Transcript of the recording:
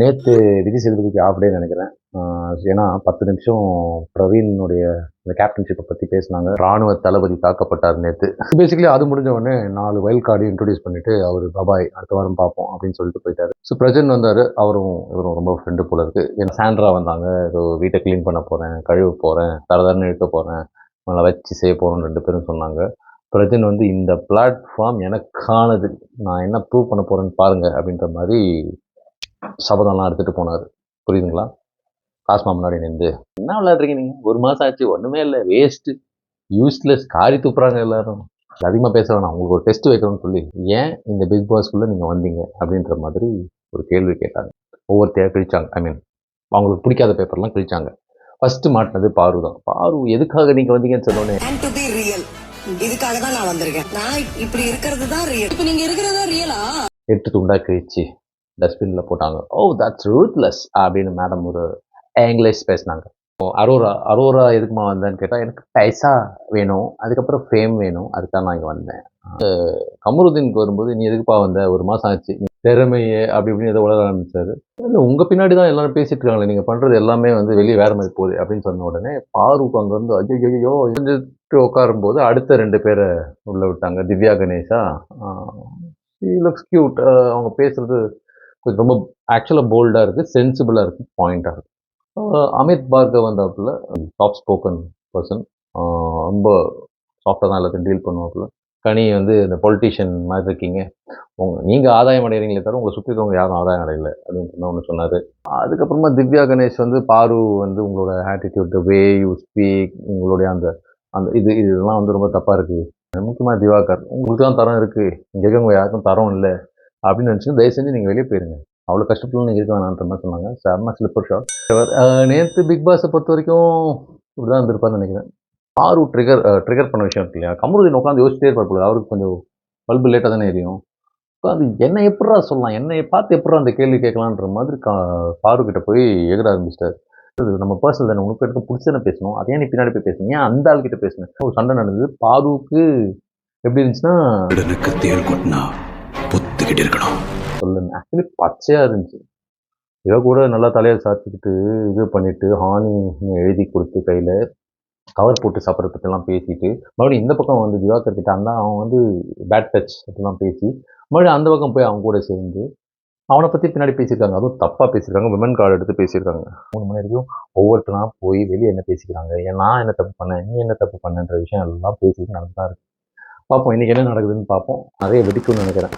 நேற்று விஜய் சேதுபதிக்கு ஆஃப் டே நினைக்கிறேன். ஏன்னா பத்து நிமிஷம் பிரவீனுடைய இந்த கேப்டன்ஷிப்பை பற்றி பேசினாங்க. ராணுவ தளபதி தாக்கப்பட்டார் நேற்று பேசிக்கலி அது முடிஞ்ச உடனே நாலு வயல் கார்டு இன்ட்ரடியூஸ் பண்ணிட்டு அவர் பபாய் அடுத்த வாரம் பார்ப்போம் அப்படின்னு சொல்லிட்டு போயிட்டாரு. ஸோ பிரஜன் வந்தார். அவரும் இவரும் ரொம்ப ஃப்ரெண்டு போல இருக்கு. ஏன்னா சாண்ட்ரா வந்தாங்க. ஏதோ வீட்டை க்ளீன் பண்ண போகிறேன் கழுவு போகிறேன் தரதரன்னு இழுக்க போகிறேன் நல்லா வச்சு செய்ய போகிறோம்னு ரெண்டு பேரும் சொன்னாங்க. பிரஜன் வந்து இந்த பிளாட்ஃபார்ம் எனக்கானது. நான் என்ன ப்ரூவ் பண்ண போகிறேன்னு பாருங்கள் அப்படின்ற மாதிரி சபதம்லாம் எடுத்துகிட்டு போனார். புரியுதுங்களா? காஸ்மா முன்னாடி நின்று என்ன விளையாடுறீங்க நீங்கள் ஒரு மாதம் ஆச்சு ஒன்றுமே இல்லை வேஸ்ட்டு யூஸ்லெஸ் காரி துப்புறாங்க எல்லாரும். அதிகமாக பேச வேணாம் உங்களுக்கு ஒரு டெஸ்ட் வைக்கணும்னு சொல்லி. ஏன் இந்த பிக் பாஸ்க்குள்ளே நீங்கள் வந்தீங்க? அப்படின்ற மாதிரி ஒரு கேள்வி கேட்டாங்க. ஒவ்வொருத்தையாக கிழிச்சாங்க ஐ மீன் அவங்களுக்கு பிடிக்காத பேப்பர்லாம் கிழிச்சாங்க. ஃபஸ்ட்டு மாட்டினது பாரு தான். பாரு எதுக்காக நீங்கள் வந்தீங்கன்னு சொன்னோன்னே இதுக்காக தான் நான் வந்திருக்கேன். நான் இப்படி இருக்கிறது தான் ரியல் இப்ப நீங்க இருக்கிறதா ரியலா எட்டு துண்டா கிழிச்சு டஸ்ட்பினில் போட்டாங்க. ஓ தட்ஸ் ரூத்லெஸ் அப்படின்னு மேடம் ஒரு இங்கிலீஷ் பேசினாங்க. ஓ, அரோரா அரோரா எதுக்குமா வந்தேன்னு கேட்டால் எனக்கு பைசா வேணும் அதுக்கப்புறம் ஃபேம் வேணும் அதுக்காக நான் இங்கே வந்தேன். கமருதீனுக்கு வரும்போது நீ எதுக்குப்பா வந்த? ஒரு மாதம் ஆச்சு நீ திறமையே அப்படி இப்படின்னு ஏதோ உலக ஆரம்பிச்சாரு. இல்லை உங்கள் பின்னாடி தான் எல்லாரும் பேசிட்டு இருக்காங்களே நீங்கள் பண்ணுறது எல்லாமே வந்து வெளியே வேறு மாதிரி போகுது அப்படின்னு சொன்ன உடனே பாருக்கு அங்கேருந்து ஐயோ ஐயோ உட்காரும்போது அடுத்த ரெண்டு பேரை உள்ளே விட்டாங்க திவ்யா கணேஷா. லுக்ஸ் கியூட் அவங்க பேசுகிறது கொஞ்சம் ரொம்ப ஆக்சுவலாக போல்டாக இருக்குது சென்சிபிளாக இருக்குது பாயிண்டாக இருக்குது அமித் பார்கவ் வந்தாப்புல டாப் ஸ்போக்கன் பர்சன் ரொம்ப சாஃப்டாக தான் எல்லாத்தையும் டீல் பண்ணுவாப்புல. கனி வந்து இந்த பொலிட்டிஷியன் மாதிரி இருக்கீங்க. உங்க நீங்கள் ஆதாயம் அடைகிறீங்களே தவிர உங்களை சுற்றி இருக்கவங்க யாரும் ஆதாயம் அடையலை அப்படின்னு ஒன்று சொன்னார். அதுக்கப்புறமா திவ்யா கணேஷ் வந்து பாரு வந்து உங்களோட ஆட்டிடியூட் வே யூ ஸ்பீக் உங்களுடைய அந்த அந்த இது இதெல்லாம் வந்து ரொம்ப தப்பாக இருக்குது முக்கியமாக திவாகர் உங்களுக்கு தான் தரம் இருக்குது இங்கே இருக்கவங்க யாருக்கும் தரம் இல்லை. அப்படின்னு நினச்சி தயவு செஞ்சு நீங்கள் வெளியே போயிருங்க. அவ்வளோ கஷ்டத்தில் நீங்கள் இருக்க வேணான்ற மாதிரி சொன்னாங்க. செம்ம ஸ்லிப்பர் ஷாட் நேற்று பிக் பாஸை பொறுத்த வரைக்கும் இப்படி தான் இருந்திருப்பான்னு நினைக்கிறேன். ஆறு ட்ரிகர் ட்ரிகர் பண்ண விஷயம் இருக்கு இல்லையா? கமருதீன் உட்காந்து யோசிச்சிட்டே இருப்பார் அவருக்கு கொஞ்சம் பல்பு லேட்டாக தானே எரியும். உட்காந்து என்ன எப்படா சொல்லலாம்? என்னை பார்த்து எப்படா அந்த கேள்வி கேட்கலான்ற மாதிரி கா பாரு போய் எகிர ஆரம்பிச்சிட்டார். அது நம்ம பர்சனல் தானே. உனக்கு எடுத்து பிடிச்சதானே பேசணும். அதே நீ பின்னாடி போய் பேசணும். ஏன் அந்த ஆள்கிட்ட பேசினேன் ஒரு சண்டை நடந்தது. பாருவுக்கு எப்படி இருந்துச்சுன்னா பொத்துக்கிட்டு இருக்கணும். சொல்லுங்க. ஆக்சுவலி பச்சையாக இருந்துச்சு. இவ கூட நல்லா தலையை சாத்திக்கிட்டு இது பண்ணிட்டு ஹானி எழுதி கொடுத்து கையில் கவர் போட்டு சாப்பிட்ற பற்றிலாம் பேசிட்டு மறுபடியும் இந்த பக்கம் வந்து திவாகர் கிட்ட அந்த அவன் வந்து பேட் டச் அப்படிலாம் பேசி மறுபடியும் அந்த பக்கம் போய் அவங்க கூட சேர்ந்து அவனை பற்றி பின்னாடி பேசியிருக்காங்க. அதுவும் தப்பாக பேசியிருக்காங்க. விமன் கார்டு எடுத்து பேசியிருக்காங்க. மூணு மணி வரைக்கும் ஒவ்வொருத்தனா போய் வெளியே என்ன பேசிக்கிறாங்க? ஏன் நான் என்ன தப்பு பண்ணேன்? நீ என்ன தப்பு பண்ணன்ற விஷயம் எல்லாம் பேசிட்டு நடந்து தான் இருக்கு. பார்ப்போம். இன்றைக்கி என்ன நடக்குதுன்னு பார்ப்போம். நிறைய வெடிக்கும்னு நினைக்கிறேன்.